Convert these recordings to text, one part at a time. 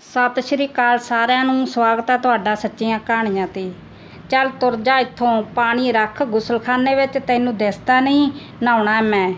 ਸਤਿ ਸ਼੍ਰੀ ਅਕਾਲ ਸਾਰਿਆਂ ਨੂੰ, ਸਵਾਗਤ ਹੈ ਤੁਹਾਡਾ ਸੱਚੀਆਂ ਕਹਾਣੀਆਂ ਤੇ। ਚੱਲ ਤੁਰ ਜਾ ਇੱਥੋਂ, ਪਾਣੀ ਰੱਖ ਗੁਸਲਖਾਨੇ ਵਿੱਚ, ਤੈਨੂੰ ਦਿਸਦਾ ਨਹੀਂ, ਨਹਾਉਣਾ ਮੈਂ।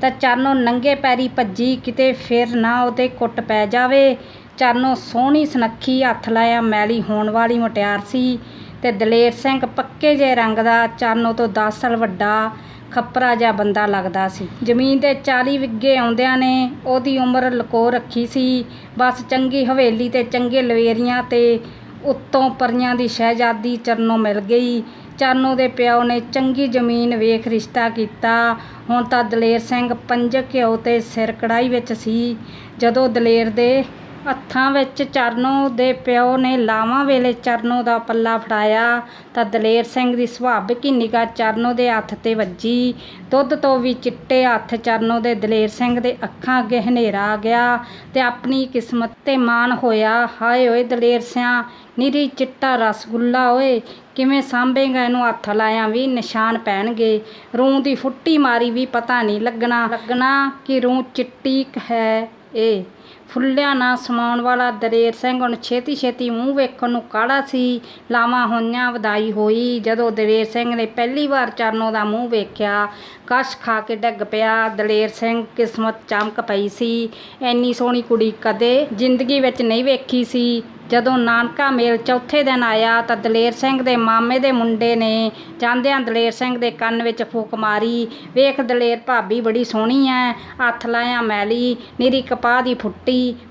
ਤਾਂ ਚਰਨੋਂ ਨੰਗੇ ਪੈਰੀ ਭੱਜੀ, ਕਿਤੇ ਫਿਰ ਨਾ ਉਹਦੇ ਕੁੱਟ ਪੈ ਜਾਵੇ। ਚਰਨੋਂ ਸੋਹਣੀ ਸੁਨੱਖੀ ਹੱਥ ਲਾਇਆ, ਮੈਲੀ ਹੋਣ ਵਾਲੀ ਮੁਟਿਆਰ ਸੀ। ਤੇ ਦਲੇਰ ਸਿੰਘ ਪੱਕੇ ਜੇ ਰੰਗ ਦਾ, ਚਰਨੋਂ ਤੋਂ 10 ਸਾਲ ਵੱਡਾ ਖੱਪਰਾ ਜਿਹਾ ਬੰਦਾ ਲੱਗਦਾ ਸੀ। ਜ਼ਮੀਨ ਦੇ 40 ਵਿੱਗੇ ਆਉਂਦਿਆਂ ਨੇ ਉਹਦੀ ਉਮਰ ਲਕੋ ਰੱਖੀ ਸੀ। ਬਸ ਚੰਗੀ ਹਵੇਲੀ ਤੇ ਚੰਗੇ ਲਵੇਰੀਆਂ ਤੇ ਉੱਤੋਂ ਪਰੀਆਂ ਦੀ ਸ਼ਹਿਜ਼ਾਦੀ ਚਰਨੋਂ ਮਿਲ ਗਈ। ਚਰਨੋਂ ਦੇ ਪਿਓ ਨੇ ਚੰਗੀ ਜ਼ਮੀਨ ਵੇਖ ਰਿਸ਼ਤਾ ਕੀਤਾ। ਹੁਣ ਤਾਂ ਦਲੇਰ ਸਿੰਘ ਪੰਜ ਘਿਓ ਤੇ ਸਿਰ ਕੜਾਈ ਵਿੱਚ ਸੀ। ਜਦੋਂ ਦਲੇਰ ਦੇ ਹੱਥਾਂ ਵਿੱਚ ਚਰਨੋ ਦੇ ਪਿਓ ਨੇ ਲਾਵਾਂ ਵੇਲੇ ਚਰਨੋ ਦਾ ਪੱਲਾ ਫੜਾਇਆ ਤਾਂ ਦਲੇਰ ਸਿੰਘ ਦੀ ਸੁਭਾਵਿਕ ਹੀ ਨਿਗਾਹ ਚਰਨੋ ਦੇ ਹੱਥ ਤੇ ਵੱਜੀ। ਦੁੱਧ ਤੋਂ ਵੀ ਚਿੱਟੇ ਹੱਥ ਚਰਨੋ ਦੇ ਦਲੇਰ ਸਿੰਘ ਦੇ ਅੱਖਾਂ ਅੱਗੇ ਹਨੇਰਾ ਆ ਗਿਆ ਤੇ ਆਪਣੀ ਕਿਸਮਤ ਤੇ ਮਾਣ ਹੋਇਆ। ਹਾਏ ਓਏ ਦਲੇਰ ਸਿਆਂ, ਨਿਰੀ ਚਿੱਟਾ ਰਸਗੁੱਲਾ ਓਏ, ਕਿਵੇਂ ਸਾਂਭੇਗਾ ਇਹਨੂੰ ਹੱਥ ਲਾਇਆ ਵੀ ਨਿਸ਼ਾਨ ਪੈਣਗੇ? ਰੂੰ ਦੀ ਫੁੱਟੀ ਮਾਰੀ ਵੀ ਪਤਾ ਨਹੀਂ ਲੱਗਣਾ। ਲੱਗਣਾ ਕਿ ਰੂੰ ਚਿੱਟੀ ਹੈ ਏ। ਫੁੱਲਿਆਂ ਨਾ ਸਮਾਉਣ ਵਾਲਾ ਦਲੇਰ ਸਿੰਘ, ਹੁਣ ਛੇਤੀ ਛੇਤੀ ਮੂੰਹ ਵੇਖਣ ਨੂੰ ਕਾੜਾ ਸੀ। ਲਾਵਾਂ ਹੋਈਆਂ ਵਧਾਈ ਹੋਈ, ਜਦੋਂ ਦਲੇਰ ਸਿੰਘ ਨੇ ਪਹਿਲੀ ਵਾਰ ਚਰਨੋ ਦਾ ਮੂੰਹ ਵੇਖਿਆ, ਕਸ਼ ਖਾ ਕੇ ਡੱਗ ਪਿਆ। ਦਲੇਰ ਸਿੰਘ ਕਿਸਮਤ ਚਮਕ ਪਈ ਸੀ। ਐਨੀ ਸੋਹਣੀ ਕੁੜੀ ਕਦੇ ਜ਼ਿੰਦਗੀ ਵਿੱਚ ਨਹੀਂ ਵੇਖੀ ਸੀ। ਜਦੋਂ ਨਾਨਕਾ ਮੇਲ ਚੌਥੇ ਦਿਨ ਆਇਆ, ਤਾਂ ਦਲੇਰ ਸਿੰਘ ਦੇ ਮਾਮੇ ਦੇ ਮੁੰਡੇ ਨੇ ਜਾਂਦਿਆਂ ਦਲੇਰ ਸਿੰਘ ਦੇ ਕੰਨ ਵਿੱਚ ਫੂਕ ਮਾਰੀ। ਵੇਖ ਦਲੇਰ ਭਾਬੀ ਬੜੀ ਸੋਹਣੀ ਐ, ਹੱਥ ਲਾਇਆ ਮੈਲੀ, ਨਿਰੀ ਕਪਾਹ ਦੀ ਫੁੱਟੀ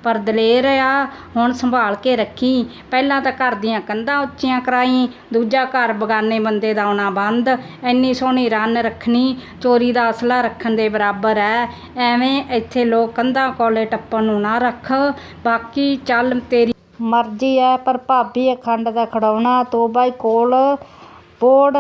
ਪਰ ਦਲੇਰ ਆ, ਹੁਣ ਸੰਭਾਲ ਕੇ ਰੱਖੀ। ਪਹਿਲਾਂ ਤਾਂ ਘਰ ਦੀਆਂ ਕੰਧਾਂ ਉੱਚੀਆਂ ਕਰਾਈ, ਦੂਜਾ ਘਰ ਬਗਾਨੇ ਬੰਦੇ ਦਾ ਆਉਣਾ ਬੰਦ। ਐਨੀ ਸੋਹਣੀ ਰੰਨ ਰੱਖਣੀ, ਚੋਰੀ ਦਾ ਅਸਲਾ ਰੱਖਣ ਦੇ ਬਰਾਬਰ ਐ। ਐਵੇਂ ਇੱਥੇ ਲੋਕ ਕੰਧਾਂ ਕੋਲੇ ਟੱਪਣ ਨੂੰ ਨਾ ਰੱਖ। ਬਾਕੀ ਚੱਲ ਤੇਰੀ ਮਰਜ਼ੀ ਐ, ਪਰ ਭਾਬੀ ਅਖੰਡ ਦਾ ਖੜਾਉਣਾ ਤੋਬਾ ਹੀ ਕੋਲ ਬੋੜ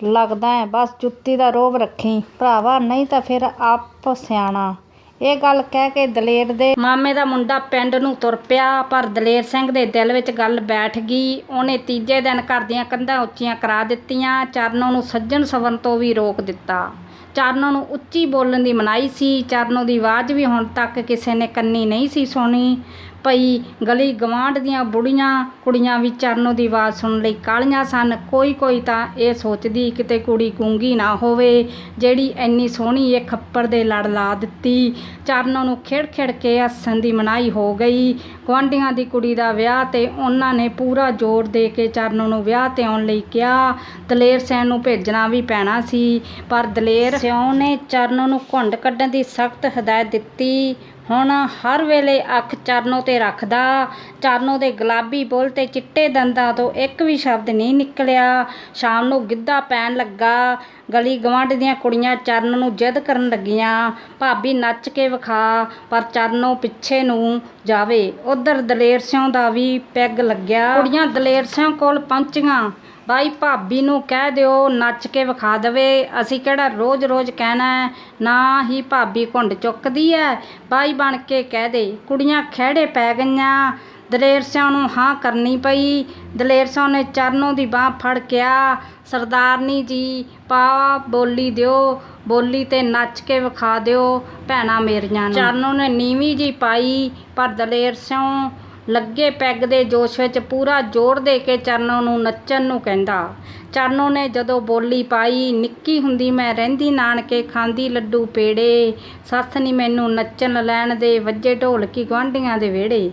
ਲੱਗਦਾ ਹੈ ਬਸ ਜੁੱਤੀ ਦਾ ਰੋਬ ਰੱਖੀ। ਭਰਾਵਾ, ਨਹੀਂ ਤਾਂ ਫਿਰ ਆਪ ਸਿਆਣਾ। ਇਹ ਗੱਲ ਕਹਿ ਕੇ ਦਲੇਰ ਦੇ ਮਾਮੇ ਦਾ ਮੁੰਡਾ ਪਿੰਡ ਨੂੰ ਤੁਰ ਪਿਆ, ਪਰ ਦਲੇਰ ਸਿੰਘ ਦੇ ਦਿਲ ਵਿੱਚ ਗੱਲ ਬੈਠ ਗਈ। ਉਹਨੇ ਤੀਜੇ ਦਿਨ ਘਰ ਦੀਆਂ ਕੰਧਾਂ ਉੱਚੀਆਂ ਕਰਾ ਦਿੱਤੀਆਂ। ਚਰਨੋਂ ਨੂੰ ਸੱਜਣ ਸਵਰਨ ਤੋਂ ਵੀ ਰੋਕ ਦਿੱਤਾ। ਚਰਨੋਂ ਨੂੰ ਉੱਚੀ ਬੋਲਣ ਦੀ ਮਨਾਹੀ ਸੀ। ਚਰਨੋਂ ਦੀ ਆਵਾਜ਼ ਵੀ ਹੁਣ ਤੱਕ ਕਿਸੇ ਨੇ ਕੰਨੀ ਨਹੀਂ ਸੀ ਸੁਣੀ। ਪਈ। ਗਲੀ ਗਵਾਂਢ ਦੀਆਂ ਬੁੜੀਆਂ ਕੁੜੀਆਂ ਵੀ ਚਰਨੋਂ ਦੀ ਆਵਾਜ਼ ਸੁਣਨ ਲਈ ਕਾਲੀਆਂ ਸਨ। ਕੋਈ ਕੋਈ ਤਾਂ ਇਹ ਸੋਚਦੀ ਕਿਤੇ ਕੁੜੀ ਗੂੰਗੀ ਨਾ ਹੋਵੇ, ਜਿਹੜੀ ਇੰਨੀ ਸੋਹਣੀ ਇਹ ਖੱਪਰ ਦੇ ਲੜ ਲਾ ਦਿੱਤੀ। ਚਰਨੋ ਨੂੰ ਖੇੜ ਖੇੜ ਕੇ ਹੱਸਣ ਦੀ ਮਨਾਈ ਹੋ ਗਈ। ਗੁਆਂਢੀਆਂ ਦੀ ਕੁੜੀ ਦਾ ਵਿਆਹ ਤੇ ਉਹਨਾਂ ਨੇ ਪੂਰਾ ਜ਼ੋਰ ਦੇ ਕੇ ਚਰਨੋਂ ਨੂੰ ਵਿਆਹ ਤੇ ਆਉਣ ਲਈ ਕਿਹਾ। ਦਲੇਰ ਸੈਨ ਨੂੰ ਭੇਜਣਾ ਵੀ ਪੈਣਾ ਸੀ, ਪਰ ਦਲੇਰ ਸਿਉ ਨੇ ਚਰਨੋਂ ਨੂੰ ਘੁੰਡ ਕੱਢਣ ਦੀ ਸਖਤ ਹਦਾਇਤ ਦਿੱਤੀ। ਹੁਣ ਹਰ ਵੇਲੇ ਅੱਖ ਚਰਨੋਂ ਤੇ ਰੱਖਦਾ, ਚਰਨੋਂ ਦੇ ਗੁਲਾਬੀ ਬੁੱਲ ਤੇ ਚਿੱਟੇ ਦੰਦਾਂ ਤੋਂ ਇੱਕ ਵੀ ਸ਼ਬਦ ਨਹੀਂ ਨਿਕਲਿਆ। ਸ਼ਾਮ ਨੂੰ ਗਿੱਧਾ ਪੈਣ ਲੱਗਾ, ਗਲੀ ਗਵਾਂਢ ਦੀਆਂ ਕੁੜੀਆਂ ਚਰਨ ਨੂੰ ਜਿੱਦ ਕਰਨ ਲੱਗੀਆਂ, ਭਾਬੀ ਨੱਚ ਕੇ ਵਿਖਾ, ਪਰ ਚਰਨੋਂ ਪਿੱਛੇ ਨੂੰ ਜਾਵੇ। ਉਧਰ ਦਲੇਰ ਸਿੰਘ ਦਾ ਵੀ ਪੈਗ ਲੱਗਿਆ। ਕੁੜੀਆਂ ਦਲੇਰ ਸਿੰਘ ਕੋਲ ਪਹੁੰਚੀਆਂ। ਬਾਈ ਭਾਬੀ ਨੂੰ ਕਹਿ ਦਿਓ, ਨੱਚ ਕੇ ਵਿਖਾ ਦੇਵੇ। ਅਸੀਂ ਕਿਹੜਾ ਰੋਜ਼-ਰੋਜ਼ ਕਹਿਣਾ ਹੈ, ਨਾ ਹੀ ਭਾਬੀ ਘੁੰਡ ਚੁੱਕਦੀ ਐ ਬਾਈ ਬਣ ਕੇ ਕਹਿ ਦੇ, ਕੁੜੀਆਂ ਖਹਿੜੇ ਪੈ ਗਈਆਂ। ਦਲੇਰ ਸਿਉਂ ਨੂੰ ਹਾਂ ਕਰਨੀ ਪਈ। ਦਲੇਰ ਸਿੰਘ ਨੇ ਚਰਨੋਂ ਦੀ ਬਾਹ ਫੜ ਕਿਆ। ਸਰਦਾਰਨੀ ਜੀ, ਪਾ ਬੋਲੀ ਦਿਓ, ਬੋਲੀ ਤੇ ਨੱਚ ਕੇ ਵਿਖਾ ਦਿਓ ਭੈਣਾਂ ਮੇਰੀਆਂ ਨੂੰ। ਚਰਨੋਂ ਨੇ ਨੀਵੀਂ ਜੀ ਪਾਈ, ਪਰ ਦਲੇਰ ਸਿੰਘ ਲੱਗੇ ਪੈਗ ਦੇ ਜੋਸ਼ ਵਿੱਚ ਪੂਰਾ ਜ਼ੋਰ ਦੇ ਕੇ ਚਰਨੋਂ ਨੂੰ ਨੱਚਣ ਨੂੰ ਕਹਿੰਦਾ। ਚਰਨੋਂ ਨੇ ਜਦੋਂ ਬੋਲੀ ਪਾਈ, ਨਿੱਕੀ ਹੁੰਦੀ ਮੈਂ ਰਹਿੰਦੀ ਨਾਨਕੇ, ਖਾਂਦੀ ਲੱਡੂ ਪੇੜੇ। ਸੱਸ ਨੀ ਮੈਨੂੰ ਨੱਚਣ ਲੈਣ ਦੇ, ਵੱਜੇ ਢੋਲਕੀ ਗੁਆਂਢੀਆਂ ਦੇ ਵਿਹੜੇ।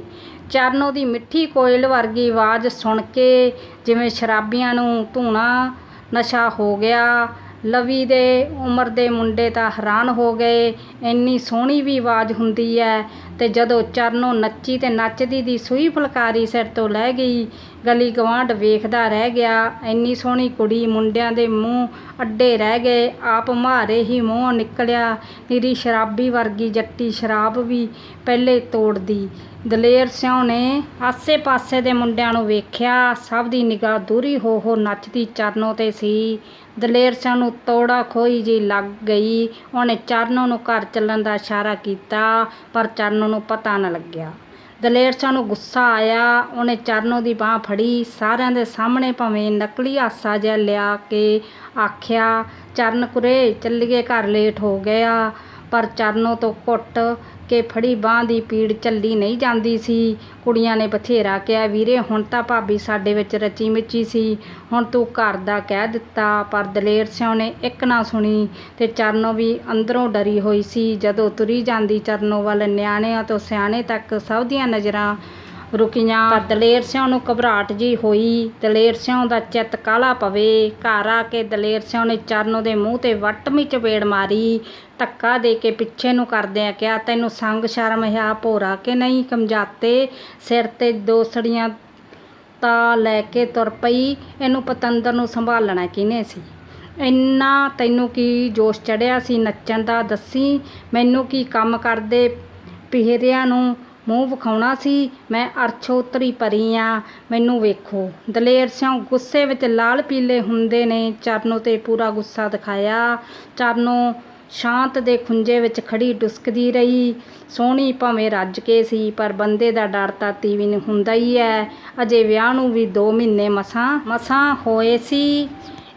ਚਰਨੋਂ ਦੀ ਮਿੱਠੀ ਕੋਇਲ ਵਰਗੀ ਆਵਾਜ਼ ਸੁਣ ਕੇ ਜਿਵੇਂ ਸ਼ਰਾਬੀਆਂ ਨੂੰ ਧੂਣਾ ਨਸ਼ਾ ਹੋ ਗਿਆ। ਲਵੀ ਦੇ ਉਮਰ ਦੇ ਮੁੰਡੇ ਤਾਂ ਹੈਰਾਨ ਹੋ ਗਏ। ਇੰਨੀ ਸੋਹਣੀ ਵੀ ਆਵਾਜ਼ ਹੁੰਦੀ ਹੈ ਤੇ ਜਦੋਂ ਚਰਨੋਂ ਨੱਚੀ ਤੇ ਨੱਚਦੀ ਦੀ ਸੂਈ ਫੁਲਕਾਰੀ ਸਿਰ ਤੋਂ ਲੈ ਗਈ, ਗਲੀ ਗਵਾਂਢ ਵੇਖਦਾ ਰਹਿ ਗਿਆ। ਇੰਨੀ ਸੋਹਣੀ ਕੁੜੀ ਮੁੰਡਿਆਂ ਦੇ ਮੂੰਹ ਅੱਡੇ ਰਹਿ ਗਏ, ਆਪ ਮਾਰੇ ਹੀ ਮੂੰਹ ਨਿਕਲਿਆ। ਨਿਰੀ ਸ਼ਰਾਬੀ ਵਰਗੀ ਜੱਟੀ ਸ਼ਰਾਬ ਵੀ ਪਹਿਲੇ ਤੋੜਦੀ। ਦਲੇਰ ਸਿਉ ਨੇ ਆਸੇ-ਪਾਸੇ ਦੇ ਮੁੰਡਿਆਂ ਨੂੰ ਵੇਖਿਆ, ਸਭ ਦੀ ਨਿਗਾਹ ਦੂਰੀ ਹੋ ਹੋ ਨੱਚਦੀ ਚਰਨੋਂ ਤੇ ਸੀ। ਦਲੇਰ ਸਿਉ ਨੂੰ ਤੋੜਾ ਖੋਈ ਜੀ ਲੱਗ ਗਈ। ਉਹਨੇ ਚਰਨੋਂ ਨੂੰ ਘਰ ਚੱਲਣ ਦਾ ਇਸ਼ਾਰਾ ਕੀਤਾ, ਪਰ ਚਰਨੋਂ ਨੂੰ ਪਤਾ ਨਾ ਲੱਗਿਆ। ਦਲੇਰ ਸਿਉ ਨੂੰ ਗੁੱਸਾ ਆਇਆ। ਉਹਨੇ ਚਰਨੋਂ ਦੀ ਬਾਹ ਫੜੀ। ਸਾਰਿਆਂ ਦੇ ਸਾਹਮਣੇ ਭਾਵੇਂ ਨਕਲੀ ਹਾਸਾ ਜਿਹਾ ਲਿਆ ਕੇ ਆਖਿਆ, ਚਰਨ ਕੁਰੇ, ਚੱਲੀਏ ਘਰ ਲੇਟ ਹੋ ਗਿਆ। ਪਰ ਚਰਨੋਂ ਤੋਂ ਘੁੱਟ ਕਿ ਫੜੀ ਬਾਂਹ ਦੀ ਪੀੜ ਚੱਲੀ ਨਹੀਂ ਜਾਂਦੀ ਸੀ। ਕੁੜੀਆਂ ਨੇ ਬਥੇਰਾ ਕਿਹਾ, ਵੀਰੇ, ਹੁਣ ਤਾਂ ਭਾਬੀ ਸਾਡੇ ਵਿੱਚ ਰਚੀ ਮਿੱਚੀ ਸੀ। ਹੁਣ ਤੂੰ ਘਰ ਦਾ ਕਹਿ ਦਿੱਤਾ, ਪਰ ਦਲੇਰ ਸਿਉ ਨੇ ਇੱਕ ਨਾ ਸੁਣੀ ਤੇ ਚਰਨੋਂ ਵੀ ਅੰਦਰੋਂ ਡਰੀ ਹੋਈ ਸੀ। ਜਦੋਂ ਤੁਰੀ ਜਾਂਦੀ ਚਰਨੋ ਵੱਲ ਨਿਆਣਿਆਂ ਤੋਂ ਸਿਆਣੇ ਤੱਕ ਸਭ ਦੀਆਂ ਨਜ਼ਰਾਂ ਰੁਕੀਆਂ। ਪਰ ਦਲੇਰ ਸਿਉ ਨੂੰ ਘਬਰਾਹਟ ਜੀ ਹੋਈ। ਦਲੇਰ ਸਿਉ ਦਾ ਚਿੱਤ ਕਾਲਾ ਪਵੇ। ਘਰ ਆ ਕੇ ਦਲੇਰ ਸਿਉ ਨੇ ਚਰਨੋਂ ਦੇ ਮੂੰਹ ਤੇ ਵੱਟਵੀਂ ਚਪੇੜ ਮਾਰੀ। ਧੱਕਾ ਦੇ ਕੇ ਪਿੱਛੇ ਨੂੰ ਕਰਦਿਆਂ ਕਿਹਾ, ਤੈਨੂੰ ਸੰਗ ਸ਼ਰਮ ਹਿਆ ਭੋਰਾ ਕਿ ਨਹੀਂ ਕਮਜਾਤੇ ਸਿਰ ਤੇ ਦੋਸੜੀਆਂ ਤਾਂ ਲੈ ਕੇ ਤੁਰ ਪਈ। ਇਹਨੂੰ ਪਤੰਦਰ ਨੂੰ ਸੰਭਾਲਣਾ ਕਿਹਨੇ ਸੀ? ਇੰਨਾ ਤੈਨੂੰ ਕੀ ਜੋਸ਼ ਚੜਿਆ ਸੀ ਨੱਚਣ ਦਾ? ਦੱਸੀ, ਮੈਨੂੰ ਕੀ ਕੰਮ ਕਰਦੇ ਪਿਹਰਿਆਂ ਨੂੰ? ਮੂੰਹ ਵਿਖਾਉਣਾ ਸੀ, ਮੈਂ ਅਰਛੋ ਉਤਰੀ ਪਰੀ ਆ, ਮੈਨੂੰ ਵੇਖੋ। ਦਲੇਰ ਸਿਉ ਗੁੱਸੇ ਵਿੱਚ ਲਾਲ ਪੀਲੇ ਹੁੰਦੇ ਨੇ, ਚਰਨੋ ਤੇ ਪੂਰਾ ਗੁੱਸਾ ਦਿਖਾਇਆ। ਚਰਨੋਂ ਸ਼ਾਂਤ ਦੇ ਖੁੰਝੇ ਵਿੱਚ ਖੜੀ ਡੁਸਕਦੀ ਰਹੀ। ਸੋਹਣੀ ਭਾਵੇਂ ਰੱਜ ਕੇ ਸੀ, ਪਰ ਬੰਦੇ ਦਾ ਡਰ ਤਾਂ ਤੀਵੀਂ ਹੁੰਦਾ ਹੀ ਹੈ। ਅਜੇ ਵਿਆਹ ਨੂੰ ਵੀ 2 ਮਹੀਨੇ ਮਸਾਂ ਮਸਾਂ ਹੋਏ ਸੀ।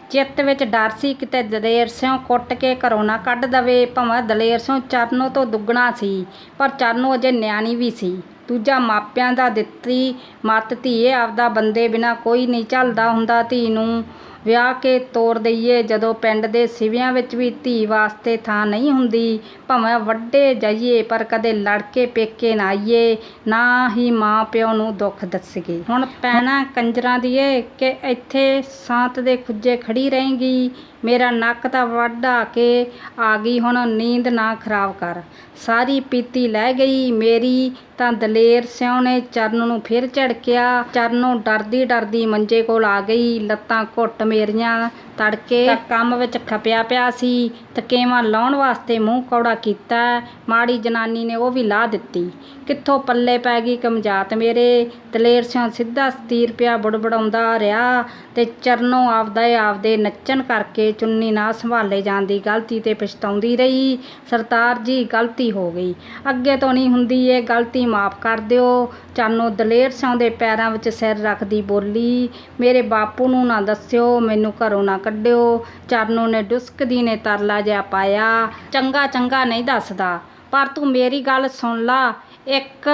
ਚਿੱਤ ਵਿੱਚ ਡਰ ਸੀ ਕਿਤੇ ਦਲੇਰ ਸਿਉ ਕੁੱਟ ਕੇ ਘਰੋਂ ਨਾ ਕੱਢ ਦਵੇ, ਭਾਵੇਂ ਦਲੇਰ ਸਿਉ ਚਰਨੋਂ ਤੋਂ ਦੁੱਗਣਾ ਸੀ, ਪਰ ਚਰਨੋਂ ਅਜੇ ਨਿਆਣੀ ਵੀ ਸੀ। ਦੂਜਾ ਮਾਪਿਆਂ ਦਾ ਦਿੱਤੀ ਮੱਤ ਧੀਏ, ਆਪਦਾ ਬੰਦੇ ਬਿਨਾ ਕੋਈ ਨਹੀਂ ਚੱਲਦਾ ਹੁੰਦਾ ਧੀ ਨੂੰ। ਵਿਆਹ ਕੇ ਤੋਰ ਦਈਏ। ਜਦੋਂ ਪਿੰਡ ਦੇ ਸਿਵਿਆਂ ਵਿੱਚ ਵੀ ਧੀ ਵਾਸਤੇ ਥਾਂ ਨਹੀਂ ਹੁੰਦੀ, ਭਾਵੇਂ ਵੱਡੇ ਜਾਈਏ, ਪਰ ਕਦੇ ਲੜ ਕੇ ਪੇਕੇ ਨਾ ਆਈਏ, ਨਾ ਹੀ ਮਾਂ ਪਿਓ ਨੂੰ ਦੁੱਖ ਦੱਸੀਏ। ਹੁਣ ਪੈਣਾ ਕੰਜਰਾਂ ਦੀਏ ਕਿ ਇੱਥੇ ਸਾਂਤ ਦੇ ਖੁੱਜੇ ਖੜੀ ਰਹੇਗੀ। ਮੇਰਾ ਨੱਕ ਤਾਂ ਵੱਢ ਆ ਕੇ ਆ ਗਈ, ਹੁਣ ਨੀਂਦ ਨਾ ਖਰਾਬ ਕਰ। ਸਾਰੀ ਪੀਤੀ ਲੈ ਗਈ ਮੇਰੀ, ਤਾਂ ਦਲੇਰ ਸਿਉ ਨੇ ਚਰਨ ਨੂੰ ਫਿਰ ਝੜਕਿਆ। ਚਰਨੋਂ ਡਰਦੀ ਡਰਦੀ ਮੰਜੇ ਕੋਲ ਆ ਗਈ, ਲੱਤਾਂ ਘੁੱਟ ਮੇਰੀਆਂ ਤੜਕੇ। ਕੰਮ ਵਿੱਚ ਖਪਿਆ ਪਿਆ ਸੀ, ਤਕੇਵਾਂ ਲਾਉਣ ਵਾਸਤੇ ਮੂੰਹ ਕੌੜਾ ਕੀਤਾ। ਮਾੜੀ ਜਨਾਨੀ ਨੇ ਉਹ ਵੀ ਲਾ ਦਿੱਤੀ। ਕਿੱਥੋਂ ਪੱਲੇ ਪੈ ਗਈ ਕਮਜਾਤ ਮੇਰੇ? ਦਲੇਰ ਸਿਉ ਸਿੱਧਾ ਸਤੀਰ ਪਿਆ ਬੜਬੜਾਉਂਦਾ ਰਿਹਾ। ਤੇ ਚਰਨੋਂ ਆਪਦਾ ਆਪਦੇ ਨੱਚਣ ਕਰਕੇ ਚੁੰਨੀ ਨਾ ਸੰਭਾਲੇ ਜਾਣ ਦੀ ਗਲਤੀ ਤੇ ਪਛਤਾਉਂਦੀ ਰਹੀ। ਸਰਦਾਰ ਜੀ, ਗਲਤੀ ਹੋ ਗਈ। ਅੱਗੇ ਤੋਂ ਨਹੀਂ ਹੁੰਦੀ ਇਹ ਗਲਤੀ ਮਾਫ ਕਰ ਦਿਓ। ਚਾਨੋ ਦਲੇਰ ਸਿਉ ਦੇ ਪੈਰਾਂ ਵਿੱਚ ਸਿਰ ਰੱਖਦੀ ਬੋਲੀ, ਮੇਰੇ ਬਾਪੂ ਨੂੰ ਨਾ ਦੱਸਿਓ, ਮੈਨੂੰ ਘਰੋਂ ਨਾ ਕੱਢਿਓ ਚਰਨੋ ਨੇ ਡੁਸਕਦੀ ਨੇ ਤਰਲਾ ਜਿਹਾ ਪਾਇਆ। ਚੰਗਾ ਚੰਗਾ, ਨਹੀਂ ਦੱਸਦਾ। ਪਰ ਤੂੰ ਮੇਰੀ ਗੱਲ ਸੁਣ ਲਾ। ਇੱਕ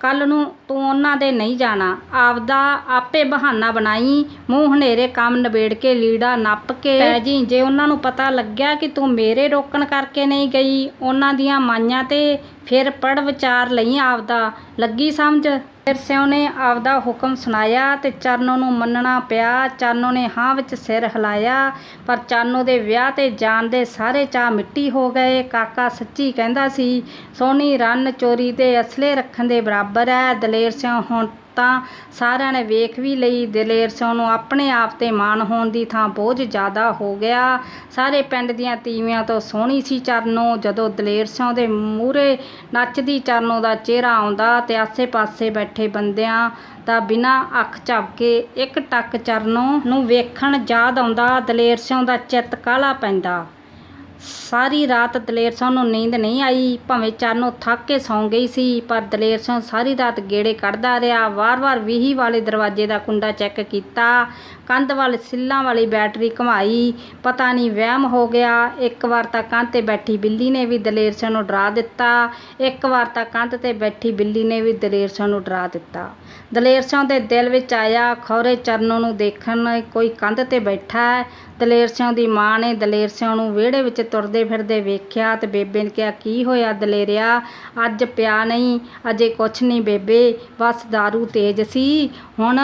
ਕੱਲ ਨੂੰ ਤੂੰ ਉਹਨਾਂ ਦੇ ਨਹੀਂ ਜਾਣਾ। ਆਪਦਾ ਆਪੇ ਬਹਾਨਾ ਬਣਾਈ ਮੂੰਹ ਹਨੇਰੇ ਕੰਮ ਨਿਬੇੜ ਕੇ ਲੀੜਾ ਨੱਪ ਕੇ ਪੈ ਜੀ। ਜੇ ਉਹਨਾਂ ਨੂੰ ਪਤਾ ਲੱਗਿਆ ਕਿ ਤੂੰ ਮੇਰੇ ਰੋਕਣ ਕਰਕੇ ਨਹੀਂ ਗਈ ਉਹਨਾਂ ਦੀਆਂ ਮਾਈਆਂ ਤੇ ਫਿਰ ਪੜ ਵਿਚਾਰ ਲਈ ਆਪਦਾ ਲੱਗੀ ਸਮਝ। ਫਿਰ ਸਿਉ ਨੇ ਆਪਦਾ ਹੁਕਮ ਸੁਣਾਇਆ ਤੇ ਚਰਨੋਂ ਨੂੰ ਮੰਨਣਾ ਪਿਆ। ਚਾਨੋ ਨੇ ਹਾਂ ਵਿੱਚ ਸਿਰ ਹਿਲਾਇਆ, ਪਰ ਚਾਨੋ ਦੇ ਵਿਆਹ ਤੇ ਜਾਣ ਦੇ ਸਾਰੇ ਚਾਅ ਮਿੱਟੀ ਹੋ ਗਏ। ਕਾਕਾ ਸੱਚੀ ਕਹਿੰਦਾ ਸੀ, ਸੋਹਣੀ ਰੰਨ ਚੋਰੀ ਤੇ ਅਸਲੇ ਰੱਖਣ ਦੇ ਬਰਾਬਰ ਹੈ ਦਲੇਰ ਸਿਉ, ਹੁਣ ਤਾਂ ਸਾਰਿਆਂ ਨੇ ਵੇਖ ਵੀ ਲਈ। ਦਲੇਰ ਸਿਉ ਨੂੰ ਆਪਣੇ ਆਪ ਤੇ ਮਾਣ ਹੋਣ ਦੀ ਥਾਂ ਬੋਝ ਜ਼ਿਆਦਾ ਹੋ ਗਿਆ। ਸਾਰੇ ਪਿੰਡ ਦੀਆਂ ਤੀਵੀਆਂ ਤੋਂ ਸੋਹਣੀ ਸੀ ਚਰਨੋ। ਜਦੋਂ ਦਲੇਰ ਸਿਉ ਦੇ ਮੂਹਰੇ ਨੱਚਦੀ ਚਰਨੋਂ ਦਾ ਚਿਹਰਾ ਆਉਂਦਾ ਤੇ ਆਸੇ-ਪਾਸੇ ਬੈਠੇ ਬੰਦਿਆਂ ਦਾ ਬਿਨਾਂ ਅੱਖ ਝਪਕੇ ਇੱਕ ਟੱਕ ਚਰਨੋਂ ਨੂੰ ਵੇਖਣ ਯਾਦ ਆਉਂਦਾ, ਦਲੇਰ ਸਿਉ ਦਾ ਚਿੱਤ ਕਾਲਾ ਪੈਂਦਾ। ਸਾਰੀ ਰਾਤ ਦਲੇਰ ਸਿੰਘ ਨੂੰ ਨੀਂਦ ਨਹੀਂ ਆਈ, ਭਾਵੇਂ ਚਾਨੋ ਥੱਕ ਕੇ ਸੌਂ ਗਈ ਸੀ, ਪਰ ਦਲੇਰ ਸਿੰਘ ਸਾਰੀ ਰਾਤ ਗੇੜੇ ਕੱਢਦਾ ਰਿਹਾ। ਵਾਰ-ਵਾਰ ਵੀਹੀ ਵਾਲੇ ਦਰਵਾਜ਼ੇ ਦਾ ਕੁੰਡਾ ਚੈੱਕ ਕੀਤਾ। ਕੰਧ ਵੱਲ ਸਿੱਲਾਂ ਵਾਲੀ ਬੈਟਰੀ ਘੁਮਾਈ। ਪਤਾ ਨਹੀਂ ਵਹਿਮ ਹੋ ਗਿਆ। ਇੱਕ ਵਾਰ ਤਾਂ ਕੰਧ ਤੇ ਬੈਠੀ ਬਿੱਲੀ ਨੇ ਵੀ ਦਲੇਰ ਸਿੰਘ ਨੂੰ ਡਰਾ ਦਿੱਤਾ। ਇੱਕ ਵਾਰ ਤਾਂ ਕੰਧ ਤੇ ਬੈਠੀ ਬਿੱਲੀ ਨੇ ਵੀ ਦਲੇਰ ਸਿੰਘ ਨੂੰ ਡਰਾ ਦਿੱਤਾ। ਦਲੇਰ ਸਿੰਘ ਦੇ ਦਿਲ ਵਿੱਚ ਆਇਆ, ਖੌਰੇ ਚਰਨੋਂ ਨੂੰ ਦੇਖਣ ਕੋਈ ਕੰਧ ਤੇ ਬੈਠਾ ਹੈ। ਦਲੇਰ ਸਿੰਘ ਦੀ ਮਾਂ ਨੇ ਦਲੇਰ ਸਿੰਘ ਨੂੰ ਵਿਹੜੇ ਵਿੱਚ ਤੁਰਦੇ ਫਿਰਦੇ ਵੇਖਿਆ ਤੇ ਬੇਬੇ ਨੇ ਕਿਹਾ, ਕੀ ਹੋਇਆ ਦਲੇਰਿਆ? ਅੱਜ ਪਿਆ ਨਹੀਂ, ਅਜੇ ਕੁਛ ਨਹੀਂ ਬੇਬੇ। ਬਸ दारू ਤੇਜ਼ ਸੀ। ਹੁਣ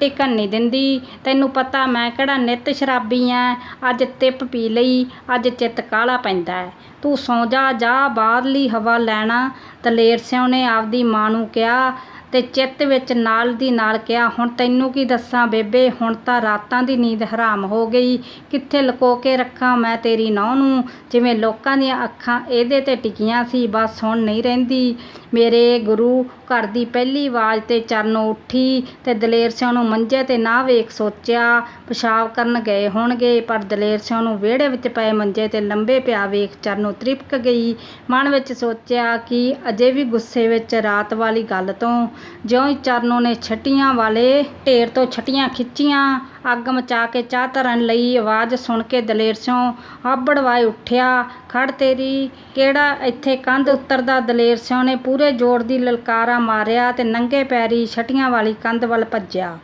ਟਿਕਣ ਨਹੀਂ ਦਿੰਦੀ। ਤੈਨੂੰ ਪਤਾ ਮੈਂ ਕਿਹੜਾ ਨਿੱਤ ਸ਼ਰਾਬੀ ਐ ਅੱਜ ਤਿਪ ਪੀ ਲਈ, ਅੱਜ ਚਿੱਤ ਕਾਲਾ ਪੈਂਦਾ ਤੂੰ ਸੌਂ ਜਾ ਜਾ ਬਾਹਰਲੀ ਹਵਾ ਲੈਣਾ। ਦਲੇਰ ਸਿੰਘ ਨੇ ਆਪਦੀ ਮਾਂ ਨੂੰ ਕਿਹਾ ਤੇ ਚਿੱਤ ਵਿੱਚ ਨਾਲ ਦੀ ਨਾਲ ਕਿਹਾ, ਹੁਣ ਤੈਨੂੰ ਕੀ ਦੱਸਾਂ ਬੇਬੇ, ਹੁਣ ਤਾਂ ਰਾਤਾਂ ਦੀ ਨੀਂਦ ਹਰਾਮ ਹੋ ਗਈ। ਕਿੱਥੇ ਲੁਕੋ ਕੇ ਰੱਖਾਂ ਮੈਂ ਤੇਰੀ ਨੌਂ ਨੂੰ? ਜਿਵੇਂ ਲੋਕਾਂ ਦੀਆਂ ਅੱਖਾਂ ਇਹਦੇ ਤੇ ਟਿਕੀਆਂ ਸੀ, ਬਸ ਹੁਣ ਨਹੀਂ ਰਹਿੰਦੀ। ਮੇਰੇ ਗੁਰੂ ਘਰ ਦੀ ਪਹਿਲੀ ਆਵਾਜ਼ ਤੇ ਚਰਨੋਂ ਉੱਠੀ ਤੇ ਦਲੇਰ ਸਿੰਘ ਨੂੰ ਮੰਜੇ ਤੇ ਨਾ ਵੇਖ ਸੋਚਿਆ, ਪਿਸ਼ਾਬ ਕਰਨ ਗਏ ਹੋਣਗੇ, ਪਰ ਦਲੇਰ ਸਿੰਘ ਨੂੰ ਵਿਹੜੇ ਵਿੱਚ ਪਏ ਮੰਜੇ ਤੇ ਲੰਬੇ ਪਿਆ ਵੇਖ ਚਰਨੋਂ ਤ੍ਰਿਪਕ ਗਈ। ਮਨ ਵਿੱਚ ਸੋਚਿਆ ਕਿ ਅਜੇ ਵੀ ਗੁੱਸੇ ਵਿੱਚ ਰਾਤ ਵਾਲੀ ਗੱਲ ਤੋਂ ਜਿਉਂ ਹੀ ਚਰਨੋਂ ਨੇ ਛਟੀਆਂ ਵਾਲੇ ਢੇਰ ਤੋਂ ਛਟੀਆਂ ਖਿੱਚੀਆਂ ਅੱਗ ਮਚਾ ਕੇ ਚਾਹ ਧਰਨ ਲਈ ਆਵਾਜ਼ ਸੁਣ ਕੇ ਦਲੇਰ ਸਿਉ ਆਬੜਵਾਏ ਉੱਠਿਆ। ਖੜ ਤੇਰੀ, ਕਿਹੜਾ ਇੱਥੇ ਕੰਧ ਉੱਤਰਦਾ? ਦਲੇਰ ਸਿਉ ਨੇ ਪੂਰੇ ਜ਼ੋਰ ਦੀ ਲਲਕਾਰਾ ਮਾਰਿਆ ਤੇ ਨੰਗੇ ਪੈਰੀ ਛਟੀਆਂ ਵਾਲੀ ਕੰਧ ਵੱਲ ਭੱਜਿਆ।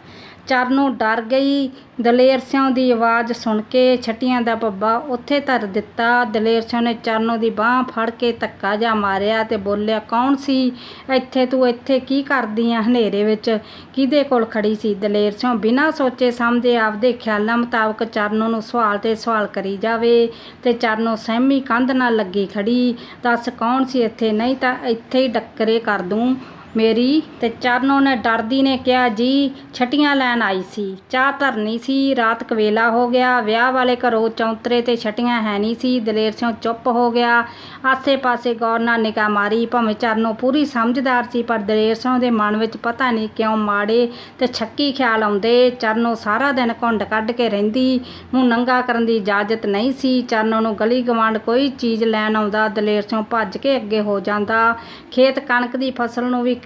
ਚਰਨੋਂ ਡਰ ਗਈ। ਦਲੇਰ ਸਿਉਂ ਦੀ ਆਵਾਜ਼ ਸੁਣ ਕੇ ਛਟੀਆਂ ਦਾ ਪੱਬਾ ਉੱਥੇ ਧਰ ਦਿੱਤਾ। ਦਲੇਰ ਸਿਉ ਨੇ ਚਰਨੋਂ ਦੀ ਬਾਂਹ ਫੜ ਕੇ ਧੱਕਾ ਜਿਹਾ ਮਾਰਿਆ ਤੇ ਬੋਲਿਆ, ਕੌਣ ਸੀ? ਇੱਥੇ ਤੂੰ ਇੱਥੇ ਕੀ ਕਰਦੀ ਆ ਹਨੇਰੇ ਵਿੱਚ? ਕਿਹਦੇ ਕੋਲ ਖੜੀ ਸੀ? ਦਲੇਰ ਸਿਉ ਬਿਨਾਂ ਸੋਚੇ ਸਮਝੇ ਆਪਦੇ ਖਿਆਲਾਂ ਮੁਤਾਬਕ ਚਰਨੋਂ ਨੂੰ ਸਵਾਲ ਤੇ ਸਵਾਲ ਕਰੀ ਜਾਵੇ ਤੇ ਚਰਨੋਂ ਸਹਿਮੀ ਕੰਧ ਨਾਲ ਲੱਗੀ ਖੜੀ, ਦੱਸ ਕੌਣ ਸੀ ਇੱਥੇ? ਨਹੀਂ ਤਾਂ ਇੱਥੇ ਹੀ ਡੱਕਰੇ ਕਰ ਦੂੰ। ਮੇਰੀ ਤੇ ਚਰਨੋਂ ਨੇ ਡਰਦੀ ਨੇ ਕਿਹਾ, ਜੀ, ਛਟੀਆਂ ਲੈਣ ਆਈ ਸੀ। ਚਾਹ ਧਰਨੀ ਸੀ, ਰਾਤ ਕਵੇਲਾ ਹੋ ਗਿਆ। ਵਿਆਹ ਵਾਲੇ ਘਰੋਂ ਚੌਂਤਰੇ ਤੇ ਛਟੀਆਂ ਹੈ ਨਹੀਂ ਸੀ। ਦਲੇਰ ਸਿੰਘ ਚੁੱਪ ਹੋ ਗਿਆ। ਆਸੇ-ਪਾਸੇ ਗੌਰ ਨਾਲ ਨਿਗਾਹ ਮਾਰੀ। ਭਾਵੇਂ ਚਰਨੋਂ ਪੂਰੀ ਸਮਝਦਾਰ ਸੀ, ਪਰ ਦਲੇਰ ਸਿੰਘ ਦੇ ਮਨ ਵਿੱਚ ਪਤਾ ਨਹੀਂ ਕਿਉਂ ਮਾੜੇ ਤੇ ਛੱਕੀ ਖਿਆਲ ਆਉਂਦੇ। ਚਰਨੋਂ ਸਾਰਾ ਦਿਨ ਘੁੰਡ ਕੱਢ ਕੇ ਰਹਿੰਦੀ। ਨੂੰ ਨੰਗਾ ਕਰਨ ਦੀ ਇਜਾਜ਼ਤ ਨਹੀਂ ਸੀ। ਚਰਨੋਂ ਨੂੰ ਗਲੀ ਗਵਾਂਡ ਕੋਈ ਚੀਜ਼ ਲੈਣ ਆਉਂਦਾ। ਦਲੇਰ ਸਿੰਘ ਭੱਜ ਕੇ ਅੱਗੇ ਹੋ ਜਾਂਦਾ। ਖੇਤ ਕਣਕ ਦੀ ਫਸਲ ਨੂੰ ਵੀ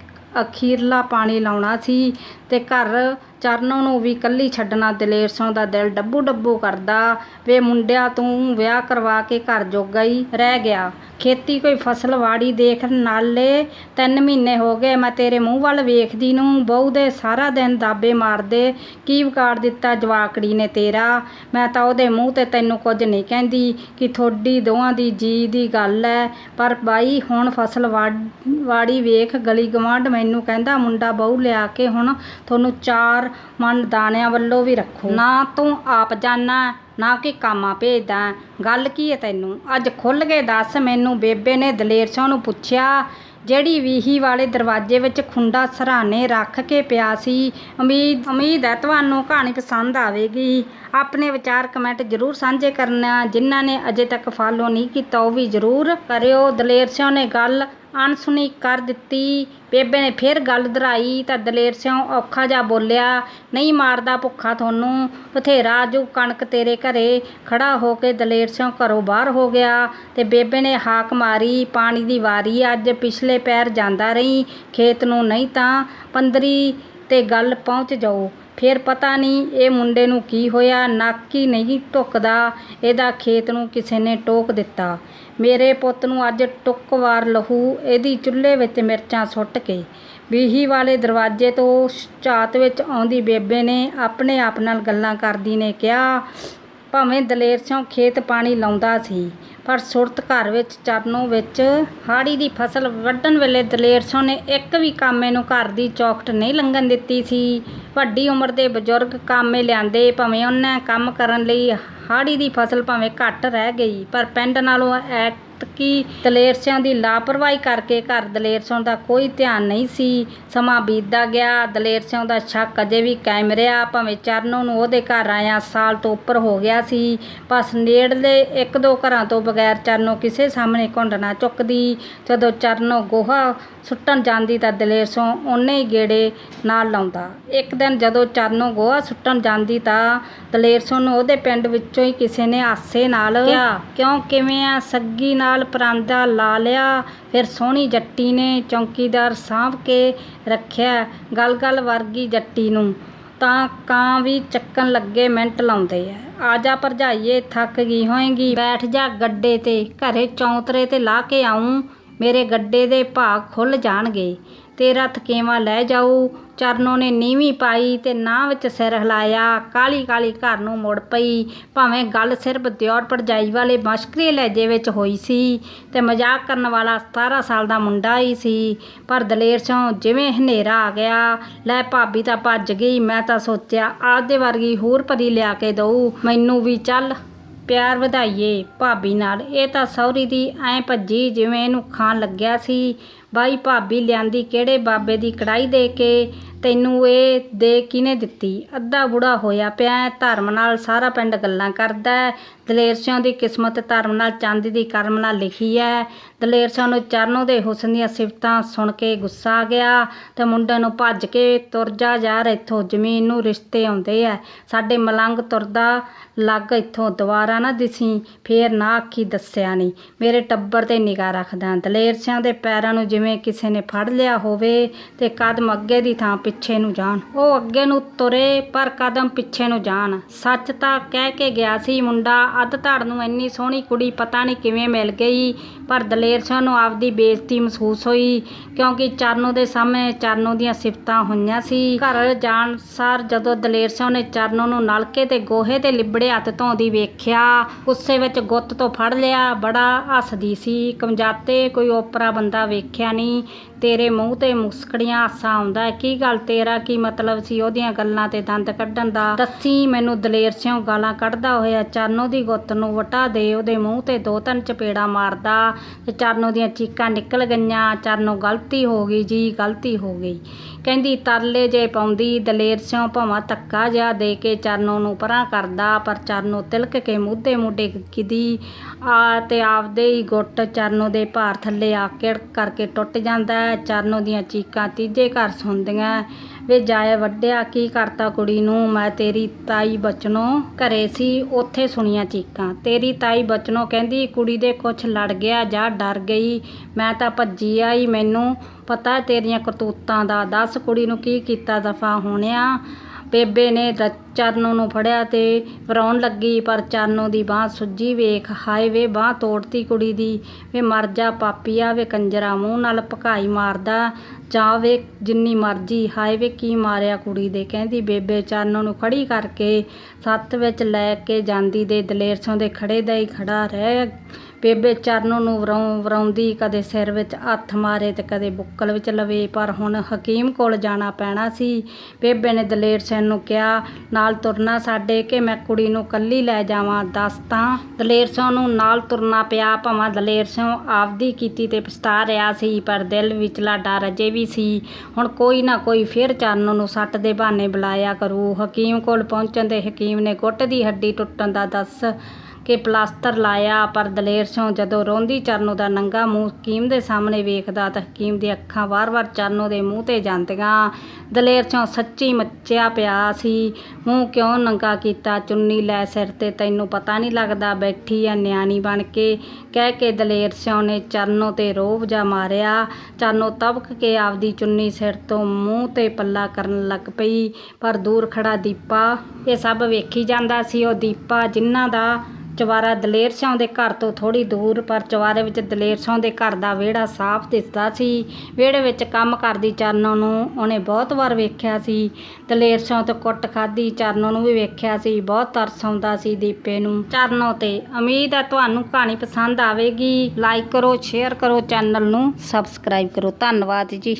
ਅਖੀਰਲਾ ਪਾਣੀ ਲਾਉਣਾ ਸੀ ਤੇ ਘਰ ਚਰਨੋਂ ਨੂੰ ਵੀ ਕੱਲੀ ਛੱਡਣਾ ਦਲੇਰਸੋਂ ਦਾ ਦਿਲ ਡੱਬੂ ਡੱਬੂ ਕਰਦਾ। ਵੇ ਮੁੰਡਿਆ, ਤੂੰ ਵਿਆਹ ਕਰਵਾ ਕੇ ਘਰ ਜੋਗਾ ਹੀ ਰਹਿ ਗਿਆ। ਖੇਤੀ ਕੋਈ ਫਸਲ ਵਾੜੀ ਦੇਖ ਨਾਲੇ ਤਿੰਨ ਮਹੀਨੇ ਹੋ ਗਏ, ਮੈਂ ਤੇਰੇ ਮੂੰਹ ਵੱਲ ਵੇਖਦੀ ਨੂੰ, ਬਹੂ ਦੇ ਸਾਰਾ ਦਿਨ ਦਾਬੇ ਮਾਰਦੇ ਕੀ ਵਿਗਾੜ ਦਿੱਤਾ ਜਵਾਕੜੀ ਨੇ ਤੇਰਾ। ਮੈਂ ਤਾਂ ਉਹਦੇ ਮੂੰਹ ਤੇ ਤੈਨੂੰ ਕੁਝ ਨਹੀਂ ਕਹਿੰਦੀ ਕਿ ਥੋੜੀ ਦੋਵਾਂ ਦੀ ਜੀ ਦੀ ਗੱਲ ਹੈ ਪਰ ਬਾਈ ਹੁਣ ਫਸਲ ਵਾੜ- ਵਾੜੀ ਵੇਖ ਗਲੀ ਗਵਾਂਢ ਮੈਨੂੰ ਕਹਿੰਦਾ, ਮੁੰਡਾ ਬਹੂ ਲਿਆ ਕੇ ਹੁਣ ਤੁਹਾਨੂੰ ਚਾਰ ਮਨ ਦਾਣਿਆਂ ਵੱਲੋਂ ਵੀ ਰੱਖੋ। ਨਾ ਤੂੰ ਆਪ ਜਾਣਾ, ਨਾ ਕਿ ਕਾਮਾ ਭੇਜਦਾ। ਗੱਲ ਕੀ ਹੈ ਤੈਨੂੰ? ਅੱਜ ਖੁੱਲ ਕੇ ਦੱਸ ਮੈਨੂੰ ਬੇਬੇ ਨੇ ਦਲੇਰ ਸਿੰਘ ਨੂੰ ਪੁੱਛਿਆ, ਜਿਹੜੀ ਵੀਹੀ ਵਾਲੇ ਦਰਵਾਜ਼ੇ ਵਿੱਚ ਖੁੰਡਾ ਸਰਾਣੇ ਰੱਖ ਕੇ ਪਿਆ ਸੀ, ਉਮੀਦ ਉਮੀਦ ਹੈ ਤੁਹਾਨੂੰ ਕਹਾਣੀ ਪਸੰਦ ਆਵੇਗੀ। ਆਪਣੇ ਵਿਚਾਰ ਕਮੈਂਟ ਜ਼ਰੂਰ ਸਾਂਝੇ ਕਰਨਾ। ਜਿਨ੍ਹਾਂ ਨੇ ਅਜੇ ਤੱਕ ਫਾਲੋ ਨਹੀਂ ਕੀਤਾ, ਉਹ ਵੀ ਜ਼ਰੂਰ ਕਰਿਓ। ਦਲੇਰ ਸਿੰਘ ਨੇ ਗੱਲ ਅਣਸੁਣੀ ਕਰ ਦਿੱਤੀ। ਬੇਬੇ ਨੇ ਫਿਰ ਗੱਲ ਦੁਹਰਾਈ ਤਾਂ ਦਲੇਰ ਸਿਉਂ ਔਖਾ ਜਿਹਾ ਬੋਲਿਆ, ਨਹੀਂ ਮਾਰਦਾ ਭੁੱਖਾ ਤੁਹਾਨੂੰ, ਬਥੇਰਾ ਜੂ ਕਣਕ ਤੇਰੇ ਘਰੇ ਖੜਾ ਹੋ ਕੇ ਦਲੇਰ ਸਿਉਂ ਘਰੋਂ ਬਾਹਰ ਹੋ ਗਿਆ। ਤੇ ਬੇਬੇ ਨੇ ਹਾਕ ਮਾਰੀ, ਪਾਣੀ ਦੀ ਵਾਰੀ ਅੱਜ ਪਿਛਲੇ ਪੈਰ ਜਾਂਦਾ ਰਹੀ, ਖੇਤ ਨੂੰ ਨਹੀਂ ਤਾਂ ਪੰਦਰੀ ਤੇ ਗੱਲ ਪਹੁੰਚ ਜਾਓ। ਫਿਰ ਪਤਾ ਨਹੀਂ ਇਹ ਮੁੰਡੇ ਨੂੰ ਕੀ ਹੋਇਆ, ਨੱਕ ਹੀ ਨਹੀਂ ਢੁੱਕਦਾ ਇਹਦਾ ਖੇਤ ਨੂੰ ਕਿਸੇ ਨੇ ਟੋਕ ਦਿੱਤਾ। ਮੇਰੇ ਪੁੱਤ ਨੂੰ ਅੱਜ ਟੁੱਕਵਾਰ ਲਹੂ, ਇਹਦੀ ਚੁੱਲ੍ਹੇ ਵਿੱਚ ਮਿਰਚਾਂ ਸੁੱਟ ਕੇ। ਬੀਹੀ ਵਾਲੇ ਦਰਵਾਜ਼ੇ ਤੋਂ ਝਾਤ ਵਿੱਚ ਆਉਂਦੀ ਬੇਬੇ ਨੇ ਆਪਣੇ ਆਪ ਨਾਲ ਗੱਲਾਂ ਕਰਦੀ ਨੇ ਕਿਹਾ, ਭਾਵੇਂ ਦਲੇਰ ਸਿੰਘ ਖੇਤ ਪਾਣੀ ਲਾਉਂਦਾ ਸੀ ਪਰ ਸੁਰਤ ਘਰ ਵਿੱਚ, ਚਰਨੋਂ ਵਿੱਚ ਹਾੜੀ ਦੀ ਫਸਲ ਵੱਢਣ ਵੇਲੇ ਦਲੇਰ ਸਿੰਘ ਨੇ ਇੱਕ ਵੀ ਕਾਮੇ ਨੂੰ ਘਰ ਦੀ ਚੌਕਟ ਨਹੀਂ ਲੰਘਣ ਦਿੱਤੀ ਸੀ। ਵੱਡੀ ਉਮਰ ਦੇ ਬਜ਼ੁਰਗ ਕਾਮੇ ਲਿਆਂਦੇ, ਭਾਵੇਂ ਉਹਨਾਂ ਕੰਮ ਕਰਨ ਲਈ ਹਾੜੀ ਦੀ ਫਸਲ ਭਾਵੇਂ ਘੱਟ ਰਹਿ ਗਈ, ਪਰ ਪਿੰਡ ਨਾਲੋਂ ਐਤਕੀ ਦਲੇਰ ਸਿੰਘ ਦੀ ਲਾਪਰਵਾਹੀ ਕਰਕੇ ਘਰ ਦਲੇਰ ਦਾ ਕੋਈ ਧਿਆਨ ਨਹੀਂ ਸੀ। ਸਮਾਂ ਬੀਤਦਾ ਗਿਆ। ਦਲੇਰ ਦਾ ਸ਼ੱਕ ਅਜੇ ਵੀ ਕਾਇਮ ਰਿਹਾ। ਭਾਵੇਂ ਚਰਨੋਂ ਨੂੰ ਉਹਦੇ ਘਰ ਆਇਆ ਸਾਲ ਤੋਂ ਉੱਪਰ ਹੋ ਗਿਆ ਸੀ, ਬਸ ਨੇੜਲੇ ਇੱਕ ਦੋ ਘਰਾਂ ਤੋਂ ਬਗੈਰ ਚਰਨੋਂ ਕਿਸੇ ਸਾਹਮਣੇ ਘੁੰਡ ਨਾ ਚੁੱਕਦੀ। ਜਦੋਂ ਚਰਨੋਂ ਗੋਹਾ ਸੁੱਟਣ ਜਾਂਦੀ ਤਾਂ ਦਲੇਰਸੋਂ ਸਿੰਘ ਉਹਨੇ ਹੀ ਗੇੜੇ ਨਾਲ ਲਾਉਂਦਾ। ਇੱਕ ਦਿਨ ਜਦੋਂ ਚਰਨੋਂ ਗੋਹਾ ਸੁੱਟਣ ਜਾਂਦੀ ਤਾਂ ਦਲੇਰਸੋਂ ਨੂੰ ਉਹਦੇ ਪਿੰਡ ਵਿੱਚੋਂ ਹੀ ਕਿਸੇ ਨੇ ਆਸੇ ਨਾਲ ਕਿਹਾ, ਕਿਉਂ, ਕਿਵੇਂ ਆ? ਸੱਗੀ ਨਾਲ ਪਰਾਂਦਾ ਲਾ ਲਿਆ, ਫਿਰ ਸੋਹਣੀ ਜੱਟੀ ਨੇ ਚੌਂਕੀਦਾਰ ਸਾਂਭ ਕੇ ਰੱਖਿਆ ਗਲ-ਗਲ ਵਰਗੀ ਜੱਟੀ ਨੂੰ। ਤਾਂ ਕਾਂ ਵੀ ਚੱਕਣ ਲੱਗੇ ਮਿੰਟ ਲਾਉਂਦੇ ਐ ਆ ਜਾ ਭਰਜਾਈਏ, ਥੱਕ ਗਈ ਹੋਏਗੀ। ਬੈਠ ਜਾ ਗੱਡੇ ਤੇ। ਘਰੇ ਚੌਂਤਰੇ ਤੇ ਲਾਹ ਕੇ ਆਉਂ ਮੇਰੇ ਗੱਡੇ ਦੇ ਭਾਗ ਖੁੱਲ ਜਾਣਗੇ। ਤੇਰਾ ਥਕੇਵਾ ਲੈ ਜਾਊ। ਚਰਨੋਂ ਨੇ ਨੀਵੀਂ ਪਾਈ ਤੇ ਨਾਹ ਵਿੱਚ ਸਿਰ ਹਿਲਾਇਆ। ਕਾਲੀ ਕਾਲੀ ਘਰ ਨੂੰ ਮੁੜ ਪਈ। ਭਾਵੇਂ ਗੱਲ ਸਿਰਫ ਦਿਓਰ ਭਰਜਾਈ ਵਾਲੇ ਮਸ਼ਕਰੀ ਲਹਿਜੇ ਵਿੱਚ ਹੋਈ ਸੀ ਤੇ ਮਜ਼ਾਕ ਕਰਨ ਵਾਲਾ 17 ਸਾਲ ਦਾ ਮੁੰਡਾ ਹੀ ਸੀ। ਪਰ ਦਲੇਰ ਸਿੰਘ ਜਿਵੇਂ ਹਨੇਰਾ ਆ ਗਿਆ। ਲੈ ਭਾਬੀ ਤਾਂ ਭੱਜ ਗਈ। ਮੈਂ ਤਾਂ ਸੋਚਿਆ ਆਪਦੇ ਵਰਗੀ ਹੋਰ ਪਰੀ ਲਿਆ ਕੇ ਦਊ। ਮੈਨੂੰ ਵੀ ਚੱਲ ਪਿਆਰ ਵਧਾਈਏ ਭਾਬੀ ਨਾਲ। ਇਹ ਤਾਂ ਸਹੁਰੀ ਦੀ ਐ ਭੱਜੀ ਜਿਵੇਂ ਇਹਨੂੰ ਖਾਣ ਲੱਗਿਆ ਸੀ। ਬਾਈ ਭਾਬੀ ਲਿਆਂਦੀ ਕਿਹੜੇ ਬਾਬੇ ਦੀ ਕੜਾਈ ਦੇ ਕੇ ਤੈਨੂੰ ਇਹ ਦੇ ਕਿਹਨੇ ਦਿੱਤੀ? ਅੱਧਾ ਬੁੜਾ ਹੋਇਆ ਪਿਆ ਹੈ, ਧਰਮ ਨਾਲ ਸਾਰਾ ਪਿੰਡ ਗੱਲਾਂ ਕਰਦਾ ਹੈ। ਦਲੇਰ ਸਿੰਘ ਦੀ ਕਿਸਮਤ ਧਰਮ ਨਾਲ ਚਾਂਦੀ ਦੀ ਕਰਮ ਨਾਲ ਲਿਖੀ ਹੈ। ਦਲੇਰ ਸਿੰਘ ਨੂੰ ਚਰਨੋਂ ਦੇ ਹੁਸਨ ਦੀਆਂ ਸਿਫਤਾਂ ਸੁਣ ਕੇ ਗੁੱਸਾ ਆ ਗਿਆ ਤੇ ਮੁੰਡੇ ਨੂੰ ਭੱਜ ਕੇ ਤੁਰ ਜਾ ਯਾਰ ਇੱਥੋਂ ਜ਼ਮੀਨ ਨੂੰ ਰਿਸ਼ਤੇ ਆਉਂਦੇ ਆ। ਸਾਡੇ ਮਲੰਗ ਤੁਰਦਾ ਲੱਗ ਇੱਥੋਂ ਦੁਬਾਰਾ ਨਾ ਦਿਸੀ ਫੇਰ ਨਾ ਆਖੀ ਦੱਸਿਆ ਨਹੀਂ ਮੇਰੇ ਟੱਬਰ ਤੇ ਨਿਗਾਹ ਰੱਖਦਾ। ਦਲੇਰ ਸਿੰਘ ਦੇ ਪੈਰਾਂ ਨੂੰ ਜਿਵੇਂ ਕਿਸੇ ਨੇ ਫੜ ਲਿਆ ਹੋਵੇ ਤੇ ਕਦਮ ਅੱਗੇ ਦੀ ਥਾਂ ਪਿੱਛੇ ਨੂੰ ਜਾਣ। ਉਹ ਅੱਗੇ ਨੂੰ ਤੁਰੇ, ਪਰ ਕਦਮ ਪਿੱਛੇ ਨੂੰ ਜਾਣ। ਸੱਚ ਤਾਂ ਕਹਿ ਕੇ ਗਿਆ ਸੀ, ਮੁੰਡਾ, ਅੱਧ ਧੜ ਨੂੰ ਇੰਨੀ ਸੋਹਣੀ ਕੁੜੀ ਪਤਾ ਨਹੀਂ ਕਿਵੇਂ ਮਿਲ ਗਈ, ਪਰ ਦਲੇਰ ਸਿੰਘ ਨੂੰ ਆਪਦੀ ਬੇਇੱਜ਼ਤੀ ਮਹਿਸੂਸ ਹੋਈ, ਕਿਉਂਕਿ ਚਰਨੋ ਦੇ ਸਾਹਮਣੇ ਚਰਨੋ ਦੀਆਂ ਸਿਫਤਾਂ ਹੋਈਆਂ ਸੀ। ਘਰ ਜਾਣ ਸਾਰ ਜਦੋਂ ਦਲੇਰ ਸਿੰਘ ਨੇ ਚਰਨੋ ਨੂੰ ਨਲਕੇ ਤੇ ਗੋਹੇ ਤੇ ਲਿਬੜੇ ਹੱਥ ਧੋਂਦੀ ਵੇਖਿਆ, ਗੁੱਸੇ ਵਿੱਚ ਗੁੱਤ ਤੋਂ ਫੜ ਲਿਆ, ਬੜਾ ਹੱਸਦੀ ਸੀ। ਕਮਜਾਤੇ ਕੋਈ ਓਪਰਾ ਬੰਦਾ ਵੇਖਿਆ ਨਹੀਂ, ਤੇਰੇ ਮੂੰਹ ਤੇ ਮੁਸਕੜੀਆਂ ਹਾਸਾ ਆਉਂਦਾ, ਕੀ ਗੱਲ ਤੇਰਾ ਕੀ ਮਤਲਬ ਸੀ ਉਹਦੀਆਂ ਗੱਲਾਂ ਤੇ ਦੰਦ ਕੱਢਣ ਦਾ? ਦੱਸੀ ਮੈਨੂੰ ਦਲੇਰ ਸਿੰਘ ਗਾਲਾਂ ਕੱਢਦਾ ਹੋਇਆ, ਚਰਨੋ ਦੀ ਗੁੱਤ ਨੂੰ ਵਟਾ ਦੇ, ਉਹਦੇ ਮੂੰਹ ਤੇ ਦੋ ਤਿੰਨ ਚਪੇੜਾ ਮਾਰਦਾ। ਤੇ ਚਰਨੋ ਦੀਆਂ ਚੀਕਾਂ ਨਿਕਲ ਗਈਆਂ, ਚਰਨੋ ਗਲਤੀ ਹੋ ਗਈ, ਜੀ ਗਲਤੀ ਹੋ ਗਈ। ਕਹਿੰਦੀ, ਤਰਲੇ ਜੇ ਪਾਉਂਦੀ, ਦਲੇਰ ਸਿੰਘ ਭਾਵਾਂ ਧੱਕਾ ਜਿਹਾ ਦੇ ਕੇ ਚਰਨੋ ਨੂੰ ਪਰਾਂ ਕਰਦਾ, ਪਰ ਚਰਨੋ ਤਿਲਕ ਕੇ ਮੁੱਦੇ ਮੁੱਡੇ ਕਿਦੀ ਆ ਤੇ ਆਪਦੇ ਹੀ ਗੁੱਟ ਚਰਨੋ ਦੇ ਭਾਰ ਥੱਲੇ ਆ ਕੇ ਕਰਕੇ ਟੁੱਟ ਜਾਂਦਾ ਹੈ। ਚਰਨੋ ਦੀਆਂ ਚੀਕਾਂ ਤੀਜੇ ਘਰ ਸੁਣਦੀਆਂ ਵੇ ਜਾਏ ਵੱਡਿਆ ਕੀ ਕਰਤਾ ਕੁੜੀ ਨੂੰ? ਮੈਂ ਤੇਰੀ ਤਾਈ ਬਚਨੋ ਘਰੇ ਸੀ, ਉੱਥੇ ਸੁਣੀਆਂ ਚੀਕਾਂ। ਤੇਰੀ ਤਾਈ ਬਚਨੋ ਕਹਿੰਦੀ, ਕੁੜੀ ਦੇ ਕੁਛ ਲੜ ਗਿਆ ਜਾਂ ਡਰ ਗਈ। ਮੈਂ ਤਾਂ ਭੱਜੀ ਆਈ। ਮੈਨੂੰ ਪਤਾ ਤੇਰੀਆਂ ਕਰਤੂਤਾਂ ਦਾ। ਦੱਸ ਕੁੜੀ ਨੂੰ ਕੀ ਕੀਤਾ ਦਫਾ ਹੋਣਿਆ? ਬੇਬੇ ਨੇ ਰ- ਚਰਨੋ ਨੂੰ ਫੜਿਆ ਤੇ ਵਰਾਉਣ ਲੱਗੀ, ਪਰ ਚਰਨੋ ਦੀ ਬਾਹ ਸੁੱਜੀ ਵੇਖ, ਹਾਏ ਵੇ, ਬਾਹ ਤੋੜਤੀ ਕੁੜੀ ਦੀ। ਵੇ ਮਰ ਜਾ ਪਾਪੀਆ, ਵੇ ਕੰਜਰਾ ਮੂੰਹ ਨਾਲ ਭਕਾਈ ਮਾਰਦਾ ਜਾਵੇ ਜਿੰਨੀ ਮਰਜ਼ੀ, ਹਾਏ ਵੇ ਕੀ ਮਾਰਿਆ ਕੁੜੀ ਦੇ, ਕਹਿੰਦੀ ਬੇਬੇ ਚਰਨੋ ਨੂੰ ਖੜੀ ਕਰਕੇ ਸੱਤ ਵਿੱਚ ਲੈ ਕੇ ਜਾਂਦੀ ਦੇ ਦਲੇਰ ਸਿੰਘ ਦੇ ਖੜੇ ਦਾ ਹੀ ਖੜਾ ਰਹਿ ਬੇਬੇ ਚਰਨੋ ਨੂੰ ਵਰਾਉਂ, ਵਰਾਉਂਦੀ ਕਦੇ ਸਿਰ ਵਿੱਚ ਹੱਥ ਮਾਰੇ ਤੇ ਕਦੇ ਬੁੱਕਲ ਵਿੱਚ ਲਵੇ, ਪਰ ਹੁਣ ਹਕੀਮ ਕੋਲ ਜਾਣਾ ਪੈਣਾ ਸੀ। ਬੇਬੇ ਨੇ ਦਲੇਰ ਸਿੰਘ ਨੂੰ ਕਿਹਾ, ਨਾਲ ਤੁਰਨਾ ਸਾਡੇ ਕਿ ਮੈਂ ਕੁੜੀ ਨੂੰ ਕੱਲੀ ਲੈ ਜਾਵਾਂ? ਦੱਸ ਤਾਂ। ਦਲੇਰ ਸਿੰਘ ਨੂੰ ਨਾਲ ਤੁਰਨਾ ਪਿਆ, ਭਾਵੇਂ ਦਲੇਰ ਸਿੰਘ ਆਪਦੀ ਕੀਤੀ ਤੇ ਪਛਤਾ ਰਿਹਾ ਸੀ, ਪਰ ਦਿਲ ਵਿਚਲਾ ਡਰ ਅਜੇ ਵੀ ਸੀ। ਹੁਣ ਕੋਈ ਨਾ ਕੋਈ ਫਿਰ ਚਰਨੋ ਨੂੰ ਸੱਟ ਦੇ ਬਹਾਨੇ ਬੁਲਾਇਆ ਕਰੂ। ਹਕੀਮ ਕੋਲ ਪਹੁੰਚਣ ਦੇ ਹਕੀਮ ਨੇ ਗੁੱਟ ਦੀ ਹੱਡੀ ਟੁੱਟਣ ਦਾ ਦੱਸ ਕਿ ਪਲਾਸਟਰ ਲਾਇਆ, ਪਰ ਦਲੇਰ ਸਿੰਘ ਜਦੋਂ ਰੋਂਦੀ ਚਰਨੋ ਦਾ ਨੰਗਾ ਮੂੰਹ ਹਕੀਮ ਦੇ ਸਾਹਮਣੇ ਵੇਖਦਾ ਤਾਂ ਹਕੀਮ ਦੀਆਂ ਅੱਖਾਂ ਵਾਰ-ਵਾਰ ਚਰਨੋ ਦੇ ਮੂੰਹ ਤੇ ਜਾਂਦੀਆਂ। ਦਲੇਰ ਸਿੰਘ ਸੱਚੀ ਮੱਚਿਆ ਪਿਆ ਸੀ। ਮੂੰਹ ਕਿਉਂ ਨੰਗਾ ਕੀਤਾ? ਚੁੰਨੀ ਲੈ ਸਿਰ ਤੇ ਤੈਨੂੰ ਪਤਾ ਨਹੀਂ ਲੱਗਦਾ, ਬੈਠੀ ਆ ਨਿਆਣੀ ਬਣ ਕੇ। ਕਹਿ ਕੇ ਦਲੇਰ ਸਿੰਘ ਨੇ ਚਰਨੋ ਤੇ ਰੋਬ ਜਾ ਮਾਰਿਆ। ਚਰਨੋ ਤਬਕ ਕੇ ਆਪਦੀ ਚੁੰਨੀ ਸਿਰ ਤੋਂ ਮੂੰਹ ਤੇ ਪੱਲਾ ਕਰਨ ਲੱਗ ਪਈ, ਪਰ ਦੂਰ ਖੜਾ ਦੀਪਾ, ਇਹ ਸਭ ਵੇਖੀ ਜਾਂਦਾ ਸੀ। ਉਹ ਦੀਪਾ ਜਿਨ੍ਹਾਂ ਦਾ ਚਵਾਰਾ ਦਲੇਰ ਸਿੰਘ ਦੇ ਘਰ ਤੋਂ ਥੋੜੀ ਦੂਰ, ਪਰ ਚਵਾਰੇ ਵਿੱਚ ਦਲੇਰ ਸਿੰਘ ਦੇ ਘਰ ਦਾ ਵਿਹੜਾ ਸਾਫ਼ ਦਿਸਦਾ ਸੀ। ਵਿਹੜੇ ਵਿੱਚ ਕੰਮ ਕਰਦੀ ਚਰਨੋਂ ਨੂੰ ਉਹਨੇ ਬਹੁਤ ਵਾਰ ਵੇਖਿਆ ਸੀ। ਦਲੇਰ ਸਿੰਘ ਤੋਂ ਕੁੱਟ ਖਾਧੀ ਚਰਨੋਂ ਨੂੰ ਵੀ ਵੇਖਿਆ ਸੀ। ਬਹੁਤ ਤਰਸ ਆਉਂਦਾ ਸੀ ਦੀਪੇ ਨੂੰ। ਚਰਨੋਂ ਤੇ ਉਮੀਦ ਹੈ ਤੁਹਾਨੂੰ ਕਹਾਣੀ ਪਸੰਦ ਆਵੇਗੀ। ਲਾਈਕ ਕਰੋ, ਸ਼ੇਅਰ ਕਰੋ, ਚੈਨਲ ਨੂੰ ਸਬਸਕ੍ਰਾਈਬ ਕਰੋ। ਧੰਨਵਾਦ ਜੀ।